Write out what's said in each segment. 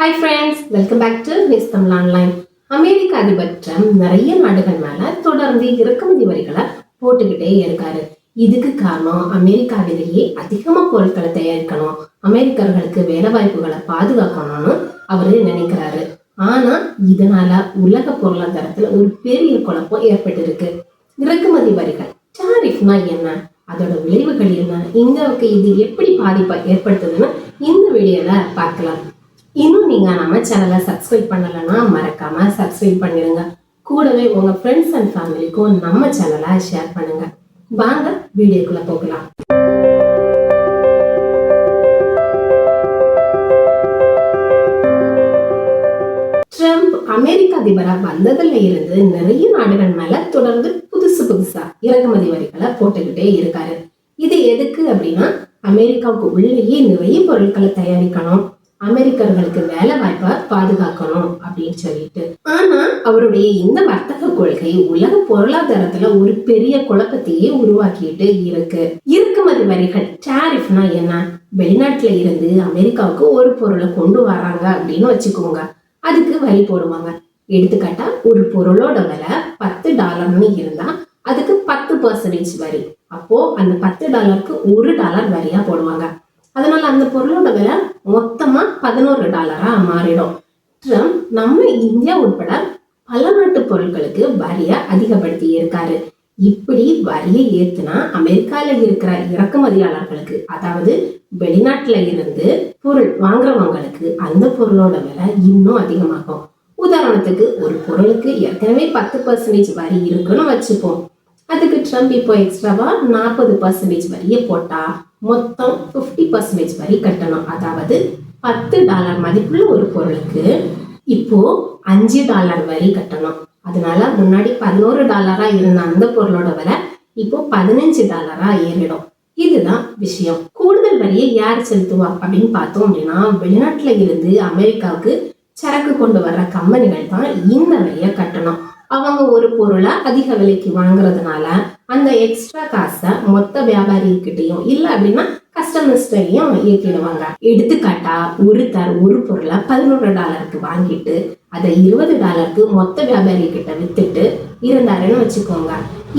Hi friends welcome back to ways Tamil online அமெரிக்க அதிபர் Trump நிறைய நாடுகள் மேலே தொடர்ந்து இறக்குமதி வரிகளை போட்டுக்கிட்டே இருக்காரு. இதுக்கு காரணம் அமெரிக்காவிலேயே அதிகமாக பொருட்களை தயாரிக்கணும் அமெரிக்கர்களுக்கு வேலை வாய்ப்புகளை பாதுகாக்கணும்னு அவரு நினைக்கிறாரு. ஆனா இதனால உலக பொருளாதாரத்துல ஒரு பெரிய குழப்பம் ஏற்பட்டிருக்கு. இறக்குமதி வரிகள் டாரிஃப்னா என்ன அதோட விளைவுகள் என்ன இந்தியாவுக்கு இது எப்படி பாதிப்பை ஏற்படுத்துதுன்னு இந்த வீடியோல பார்க்கலாம். இன்னும் நீங்க நம்ம சேனலை சப்ஸ்கிரைப் பண்ணலைன்னா மறக்காம சப்ஸ்கிரைப் பண்ணிடுங்க. கூடவே உங்க ஃப்ரெண்ட்ஸ் அண்ட் ஃபேமிலிக்கும் நம்ம சேனலை ஷேர் பண்ணுங்க. வாங்க வீடியோக்குள்ள போகலாம். ட்ரம்ப் அமெரிக்க அதிபரா வந்ததுல இருந்து நிறைய நாடுகள் மேல தொடர்ந்து புதுசு புதுசா இறக்குமதி வரிகளை போட்டுக்கிட்டே இருக்காரு. இது எதுக்கு அப்படின்னா அமெரிக்காவுக்கு உள்ளேயே நிறைய பொருட்களை தயாரிக்கணும். அமெரிக்கர்களுக்கு வேலை வாய்ப்பை பாதுகாக்கணும் அப்படின்னு சொல்லிட்டு. ஆனா அவருடைய இந்த வர்த்தக கொள்கை உலக பொருளாதாரத்துல ஒரு பெரிய குழப்பத்தையே உருவாக்கிட்டு இருக்கு. இறக்குமதி வரிகள் டாரிஃப்னா என்ன? வெளிநாட்டுல இருந்து அமெரிக்காவுக்கு ஒரு பொருளை கொண்டு வராங்க அப்படின்னு வச்சுக்கோங்க. அதுக்கு வரி போடுவாங்க. எடுத்துக்காட்டா ஒரு பொருளோட விலை பத்து டாலர்னு இருந்தா அதுக்கு பத்து பர்சன்டேஜ் வரி. அப்போ அந்த பத்து டாலருக்கு ஒரு டாலர் வரியா போடுவாங்க. அதனால அந்த பொருளோட விலை மொத்தமா பதினோரு டாலரா மாறிடும். ட்ரம்ப் நம்ம இந்தியா உட்பட பல நாட்டு பொருட்களுக்கு வரியை அதிகப்படுத்தி இருக்காரு. இப்படி வரியை ஏத்துனா அமெரிக்கால இருக்கிற இறக்குமதியாளர்களுக்கு அதாவது வெளிநாட்டுல இருந்து பொருள் வாங்குறவங்களுக்கு அந்த பொருளோட விலை இன்னும் அதிகமாகும். உதாரணத்துக்கு ஒரு பொருளுக்கு ஏற்கனவே பத்து பர்சன்டேஜ் வரி இருக்குன்னு வச்சுப்போம். அதுக்கு ட்ரம்ப் இப்போ எக்ஸ்ட்ராவா நாற்பது பர்சன்டேஜ் வரியை போட்டா மொத்தம் ஃபிஃப்டி பர்சன்டேஜ் வரி கட்டணும். அதாவது பத்து டாலர் மதிப்புள்ள ஒரு பொருளுக்கு இப்போ அஞ்சு டாலர் வரி கட்டணும். அதனால முன்னாடி பதினோரு டாலரா இருந்த அந்த பொருளோட விலை இப்போ பதினஞ்சு டாலரா ஏறிடும். இதுதான் விஷயம். கூடுதல் வரியை யார் செலுத்துவா அப்படின்னு பார்த்தோம் அப்படின்னா வெளிநாட்டுல இருந்து அமெரிக்காவுக்கு சரக்கு கொண்டு வர்ற கம்பெனிகள் தான் இந்த வரியை கட்டணும். அவங்க ஒரு பொருளை அதிக விலைக்கு வாங்குறதுனால அந்த எக்ஸ்ட்ரா காசை மொத்த வியாபாரிகிட்டையும் இல்லை அப்படின்னா கஸ்டமர்ஸ்டையும் ஏற்றிடுவாங்க எடுத்துக்காட்டா ஒருத்தர் ஒரு பொருளை பதினோரு டாலருக்கு வாங்கிட்டு அதை இருபது டாலருக்கு மொத்த வியாபாரி கிட்ட வித்துட்டு இருந்தாருன்னு வச்சுக்கோங்க.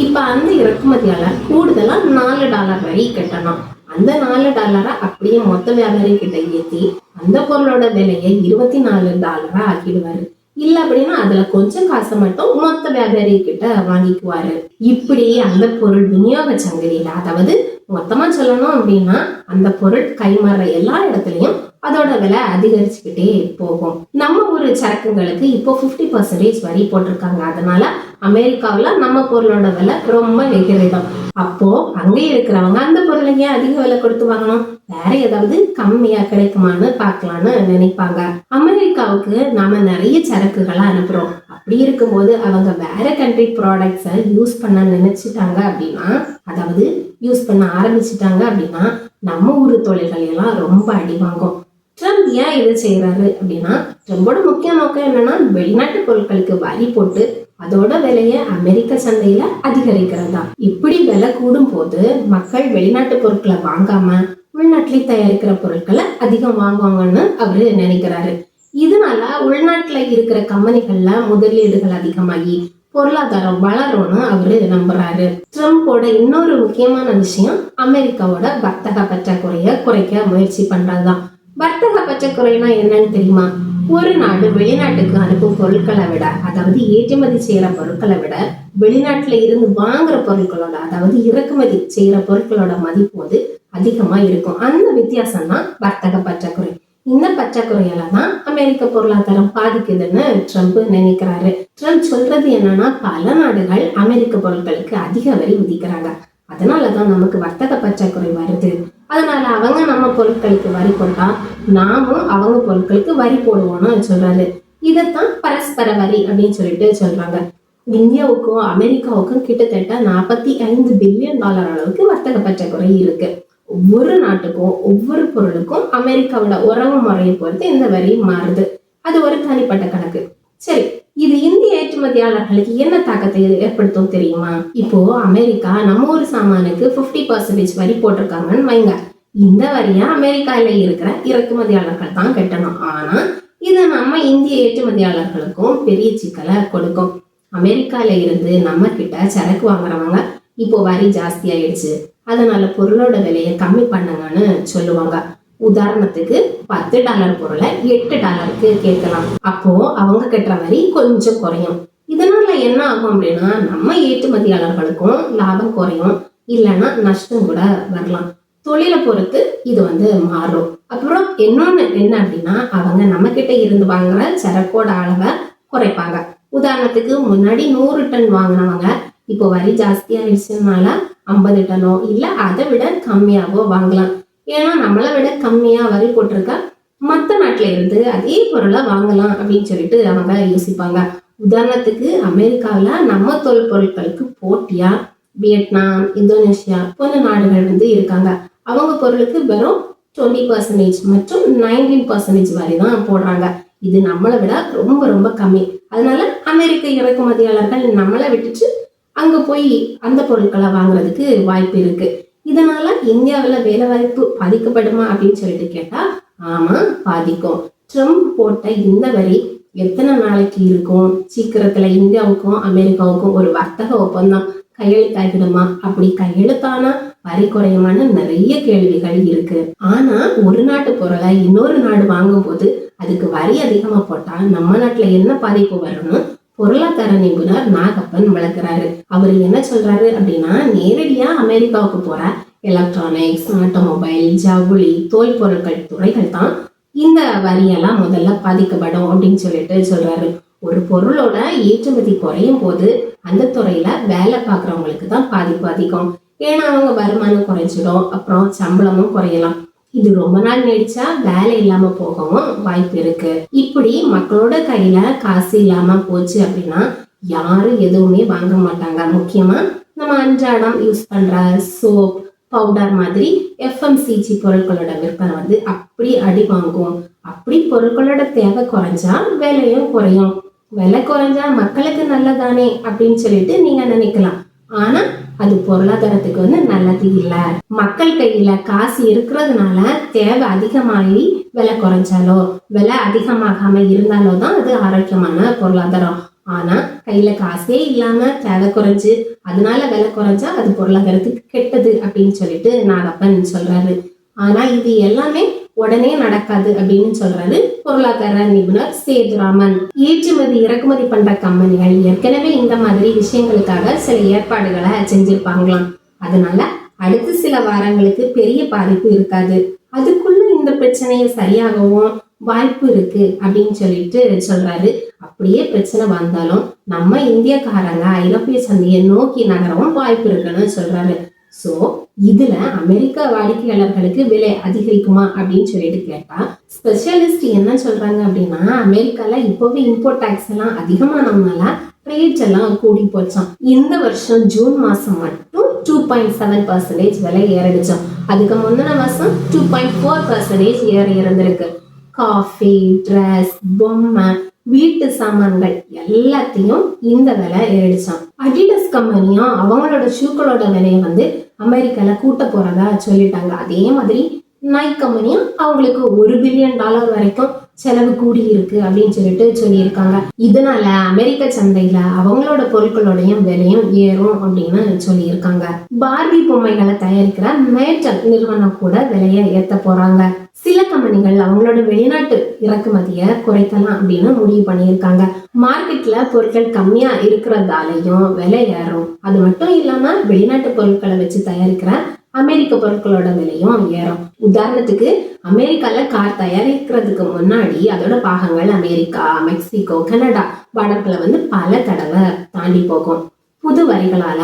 இப்ப அந்த இறக்குமதியாளர் கூடுதலா நாலு டாலர் வரை கட்டணும். அந்த நாலு டாலரை அப்படியே மொத்த வியாபாரி கிட்ட ஏத்தி அந்த பொருளோட விலையை இருபத்தி நாலு டாலரா ஆக்கிடுவாரு. இல்ல அப்படின்னா அதுல கொஞ்சம் காசை மட்டும் மொத்த வியாபாரி கிட்ட வாங்கிக்குவாரு. இப்படி அந்த பொருள் விநியோக சங்கிலியில அதாவது மொத்தமா சொல்லணும் அப்படின்னா அந்த பொருள் கைமாற எல்லா இடத்துலயும் அதோட விலை அதிகரிச்சுக்கிட்டே போகும். நம்ம ஒரு சரக்குங்களுக்கு இப்போ ஃபிஃப்டி பர்சன்டேஜ் வரி போட்டிருக்காங்க. அதனால அமெரிக்காவில் நம்ம பொருளோட விலை ரொம்ப எகிரிடும் அப்போ அங்கே இருக்கிறவங்க அந்த பொருளை ஏன் அதிக விலை கொடுத்து வாங்கணும்? வேற ஏதாவது கம்மியா கிடைக்குமான்னு பார்க்கலான்னு நினைப்பாங்க. அமெரிக்காவுக்கு நாம நிறைய சரக்குகளை அனுப்புறோம். அப்படி இருக்கும்போது அவங்க வேற கண்ட்ரி ப்ராடக்ட்ஸை யூஸ் பண்ண நினைச்சிட்டாங்க அப்படின்னா அதாவது யூஸ் பண்ண ஆரம்பிச்சிட்டாங்க அப்படின்னா நம்ம ஊர் தொழில்கள் எல்லாம் ரொம்ப அடி வாங்கும். ட்ரம்ப் ஏன் இதை செய்யறாரு அப்படின்னா ட்ரம்போட முக்கிய நோக்கம் என்னன்னா வெளிநாட்டு பொருட்களுக்கு வரி போட்டு அதோட விலையை அமெரிக்க சந்தையில அதிகரிக்கிறது தான் இப்படி விலை கூடும் போது மக்கள் வெளிநாட்டு பொருட்களை வாங்காம உள்நாட்டிலே தயாரிக்கிற பொருட்களை அதிகம் வாங்குவாங்கன்னு அவரு நினைக்கிறாரு. இதனால உள்நாட்டுல இருக்கிற கம்பெனிகள்ல முதலீடுகள் அதிகமாகி பொருளாதாரம் வளரும்னு அவரு நம்புறாரு. ட்ரம்போட இன்னொரு முக்கியமான விஷயம் அமெரிக்காவோட வர்த்தக பற்றாக்குறைய குறைக்க முயற்சி பண்றதுதான். வர்த்தக பற்றாக்குறைனா என்னன்னு தெரியுமா? ஒரு நாடு வெளிநாட்டுக்கு அனுப்பும் பொருட்களை விட அதாவது ஏற்றுமதி செய்யற பொருட்களை விட வெளிநாட்டுல இருந்து வாங்குற பொருட்களோட அதாவது இறக்குமதி செய்யற பொருட்களோட மதிப்பு வந்து அதிகமா இருக்கும். அந்த வித்தியாசம் தான் வர்த்தக பற்றாக்குறை. இந்த பற்றாக்குறையால தான் அமெரிக்க பொருளாதாரம் பாதிக்குதுன்னு ட்ரம்ப் நினைக்கிறாரு. ட்ரம்ப் சொல்றது என்னன்னா பல நாடுகள் அமெரிக்க பொருட்களுக்கு அதிக வரி விதிக்கிறாங்க. அதனாலதான் நமக்கு வர்த்தக பற்றாக்குறை வருது. அதனால அவங்க நம்ம பொருட்களுக்கு வரி போட்டா நாமும் அவங்க பொருட்களுக்கு வரி போடுவோம்னு சொல்றாரு. இதைத்தான் பரஸ்பர வரி அப்படின்னு சொல்லிட்டு சொல்றாங்க. இந்தியாவுக்கும் அமெரிக்காவுக்கும் கிட்டத்தட்ட நாற்பத்தி ஐந்து பில்லியன் டாலர் அளவுக்கு வர்த்தக பற்றாக்குறை இருக்கு. ஒவ்வொரு நாட்டுக்கும் ஒவ்வொரு பொருளுக்கும் அமெரிக்காவோட உறவு முறையை பொறுத்து இந்த வரி மாறுது. அது ஒரு தனிப்பட்ட கணக்கு. சரி ஏற்றுமதியாளர்களுக்கு என்ன தாக்கத்தை ஏற்படுத்தும் தெரியுமா? இப்போ அமெரிக்கா நம்ம ஒரு சாமானுக்கு 50% பர்சன்டேஜ் வரி போட்டிருக்காங்கன்னு வைங்க. இந்த வரியா? அமெரிக்கால இருக்கிற இறக்குமதியாளர்கள் தான் கட்டணும். ஆனா இது நம்ம இந்திய ஏற்றுமதியாளர்களுக்கும் பெரிய சிக்கலை கொடுக்கும். அமெரிக்கால இருந்து நம்ம கிட்ட சரக்கு வாங்குறவங்க இப்போ வரி ஜாஸ்தி ஆயிடுச்சு. அதனால பொருளோட விலையை கம்மி பண்ணுங்கன்னு சொல்லுவாங்க. உதாரணத்துக்கு பத்து டாலர் பொருளை எட்டு டாலருக்கு கேட்கலாம். அப்போ அவங்க கட்டுற வரி கொஞ்சம் குறையும். இதனால என்ன ஆகும் அப்படின்னா நம்ம ஏற்றுமதியாளர்களுக்கும் லாபம் குறையும் இல்லைன்னா நஷ்டம் கூட வரலாம். தொழிலை பொறுத்து இது வந்து மாறும். அப்புறம் இன்னொன்று என்ன அப்படின்னா அவங்க நம்ம கிட்ட இருந்து வாங்குற சரக்கோட அளவை குறைப்பாங்க. உதாரணத்துக்கு முன்னாடி நூறு டன் வாங்கினவங்க இப்போ வரி ஜாஸ்தியாக இருந்துச்சுனால ஐம்பது டனோ இல்லை அதை விட கம்மியாகவோ வாங்கலாம். ஏன்னா நம்மளை விட கம்மியாக வரி போட்டிருக்க மற்ற நாட்டில இருந்து அதே பொருளை வாங்கலாம் அப்படின்னு சொல்லிட்டு அவங்க யோசிப்பாங்க. உதாரணத்துக்கு அமெரிக்காவில் நம்ம தொல் பொருட்களுக்கு போட்டியா? வியட்நாம் இந்தோனேஷியா போன்ற நாடுகள் வந்து இருக்காங்க. அவங்க பொருளுக்கு வெறும் டுவெண்ட்டி பர்சன்டேஜ் மற்றும் நைன்டீன் பர்சன்டேஜ் வரை தான் போடுறாங்க. இது நம்மளை விட ரொம்ப ரொம்ப கம்மி. அதனால அமெரிக்க இறக்குமதியாளர்கள் நம்மளை விட்டுட்டு அங்க போய் அந்த பொருட்களை வாங்குறதுக்கு வாய்ப்பு இருக்கு. இதனால இந்தியாவில் வேலை வாய்ப்பு பாதிக்கப்படுமா அப்படின்னு சொல்லிட்டு கேட்டா ஆமா பாதிக்கும். ட்ரம்ப் போட்ட இந்த வரி எத்தனை நாளைக்கு இருக்கும்? சீக்கிரத்துல இந்தியாவுக்கும் அமெரிக்காவுக்கும் ஒரு வர்த்தக ஒப்பந்தம் கையெழுத்தாகிடுமா? அப்படி கையெழுத்தானா? வரி குறையுமான நிறைய கேள்விகள் இருக்கு. ஆனா ஒரு நாட்டு பொருளை இன்னொரு நாடு வாங்கும்போது அதுக்கு வரி அதிகமா போட்டா நம்ம நாட்டுல என்ன பாதிப்பு வரும்னு பொருளாதார நிபுணர் நாகப்பன் விளக்குறாரு. அவர் என்ன சொல்றாரு அப்படின்னா நேரடியா அமெரிக்காவுக்கு போற எலக்ட்ரானிக்ஸ் ஆட்டோமொபைல் ஜவுளி தோல் பொருட்கள் துறைகள் தான் இந்த வரியெல்லாம் முதல்ல பாதிக்கப்படும் அப்படின்னு சொல்லிட்டு சொல்றாரு. ஒரு பொருளோட ஏற்றுமதி குறையும் போது அந்த துறையில வேலை பார்க்குறவங்களுக்கு தான் பாதிப்பு அதிகம். ஏன்னா அவங்க வருமானம் குறைஞ்சிடும் அப்புறம் சம்பளமும் குறையலாம். இது ரொம்ப நாள் நீடிச்சா வேலை இல்லாம போகவும் வாய்ப்பு இருக்கு. இப்படி மக்களோட கையில காசு இல்லாம போச்சு அப்படின்னா யாரும் எதுவுமே வாங்க மாட்டாங்க. முக்கியமா நம்ம அன்றாடம் யூஸ் பண்ற சோப் பவுடர் மாதிரி எஃப்எம்சிஜி பொருட்களோட விற்பனை வந்து அப்படி அடி வாங்கும். அப்படி பொருட்களோட தேவை குறைஞ்சா விலையும் குறையும். விலை குறைஞ்சா மக்களுக்கு நல்லதானே அப்படின்னு சொல்லிட்டு நீங்க நினைக்கலாம். ஆனா அது பொருளாதாரத்துக்கு வந்து நல்லது இல்ல. மக்கள் கையில காசு இருக்கிறதுனால தேவை அதிகமாகி விலை குறைஞ்சாலோ விலை அதிகமாகாம இருந்தாலோ தான் அது ஆரோக்கியமான பொருளாதாரம். ஆனா கையில காசே இல்லாம தேவை குறைஞ்சு அதனால விலை குறைஞ்சா அது பொருளாதாரத்துக்கு கெட்டது அப்படின்னு சொல்லிட்டு நாகப்பன் சொல்றாரு. ஆனா இது எல்லாமே உடனே நடக்காது அப்படின்னு சொல்றாரு பொருளாதார நிபுணர் சேதுராமன். ஏற்றுமதி இறக்குமதி பண்ற கம்பெனிகள் ஏற்கனவே இந்த மாதிரி விஷயங்களுக்காக சில ஏற்பாடுகளை செஞ்சிருப்பாங்களாம். அதனால அடுத்த சில வாரங்களுக்கு பெரிய பாதிப்பு இருக்காது. அதுக்குள்ள இந்த பிரச்சனையை சரியாகவும் வாய்ப்பு இருக்கு அப்படின்னு சொல்லிட்டு சொல்றாரு. அப்படியே பிரச்சனை வந்தாலும் நம்ம இந்தியக்காரங்க ஐரோப்பிய சந்தையை நோக்கி நகரவும் வாய்ப்பு இருக்குன்னு சொல்றாரு. சோ இதுல அமெரிக்க வாடிக்கையாளர்களுக்கு விலை அதிகரிக்குமா அப்படின்னு சொல்லிட்டு கேட்டா ஸ்பெஷலிஸ்ட் என்ன சொல்றாங்க அப்படின்னா அமெரிக்கால இப்போவே இம்போர்ட் டாக்ஸ் எல்லாம் அதிகமானதுனால ரேட்ஸ் எல்லாம் கூடி போச்சோம். இந்த வருஷம் ஜூன் மாசம் மட்டும் டூ பாயிண்ட் செவன் பர்சன்டேஜ் விலை ஏறிடுச்சோம். அதுக்கு முந்தின மாசம் டூ பாயிண்ட் ஃபோர் பர்சன்டேஜ் ஏறி இருந்திருக்கு. காஃபி ட்ரெஸ் பொம்மை வீட்டு சாமான்கள் எல்லாத்தையும் இந்த விலை ஏறிச்சான் அடிடஸ் கம்பெனியும் அவங்களோட ஷூக்களோட விலையை வந்து அமெரிக்கால கூட்ட போறதா சொல்லிட்டாங்க. அதே மாதிரி நைக் கம்பெனியும் அவங்களுக்கு ஒரு பில்லியன் டாலர் வரைக்கும் செலவு கூடி இருக்கு அப்படின்னு சொல்லிட்டு சொல்லியிருக்காங்க. இதனால அமெரிக்க சந்தையில அவங்களோட பொருட்களோடையும் விலையும் ஏறும் அப்படின்னு சொல்லியிருக்காங்க. பார்பி பொம்மைகளை தயாரிக்கிற மேட்டல் நிறுவனம் கூட விலையை ஏத்த போறாங்க. சில கம்பெனிகள் அவங்களோட வெளிநாட்டு இறக்குமதியை குறைக்கலாம் அப்படின்னு முடிவு பண்ணியிருக்காங்க. மார்க்கெட்ல பொருட்கள் கம்மியா இருக்கிறதாலையும் விலை ஏறும். அது மட்டும் இல்லாம வெளிநாட்டு பொருட்களை வச்சு தயாரிக்கிற அமெரிக்க பொருட்களோட விலையும் ஏறும் உதாரணத்துக்கு அமெரிக்கால கார் தயாரிக்கிறதுக்கு முன்னாடி அதோட பாகங்கள் அமெரிக்கா மெக்சிகோ கனடா பார்டர்களை வந்து பல தடவை தாண்டி போகும். புது வரிகளால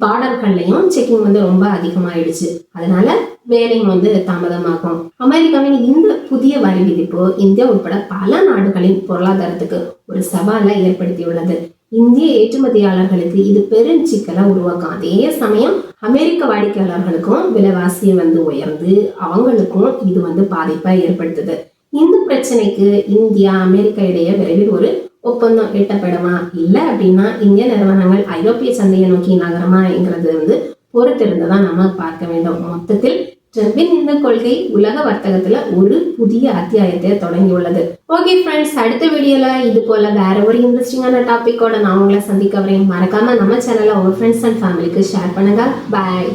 பார்டர்கள்லயும் செக்கிங் வந்து ரொம்ப அதிகமாயிடுச்சு. அதனால வேலையும் வந்து தாமதமாகும். அமெரிக்காவின் இந்த புதிய வரி விதிப்பு இந்தியா உட்பட பல நாடுகளின் பொருளாதாரத்துக்கு ஒரு சவாலை ஏற்படுத்தியுள்ளது. இந்திய ஏற்றுமதியாளர்களுக்கு இது பெரும் சிக்கலை உருவாக்கும். அதே சமயம் அமெரிக்க வாடிக்கையாளர்களுக்கும் விலைவாசி வந்து உயர்ந்து அவங்களுக்கும் இது வந்து பாதிப்பை ஏற்படுத்துது. இந்த பிரச்சனைக்கு இந்தியா அமெரிக்கா இடையே விரைவில் ஒரு ஒப்பந்தம் எட்டப்படுமா? இல்லை அப்படின்னா இந்திய நிறுவனங்கள் ஐரோப்பிய சந்தையை நோக்கி நகரமாங்கிறது வந்து பொறுத்திருந்து தான் நம்ம பார்க்க வேண்டும். மொத்தத்தில் டர்பின் இந்த கொள்கை உலக வர்த்தகத்துல ஒரு புதிய அத்தியாயத்தை தொடங்கியுள்ளது. ஓகே ஃப்ரெண்ட்ஸ் அடுத்த வீடியோல இது போல வேற ஒரு இன்ட்ரெஸ்டிங்கான டாபிக்கோட நான் உங்களை சந்திக்க வரேன். மறக்காம நம்ம சேனலை உங்க ஃப்ரெண்ட்ஸ் அண்ட் ஃபேமிலிக்கு ஷேர் பண்ணுங்க. பாய்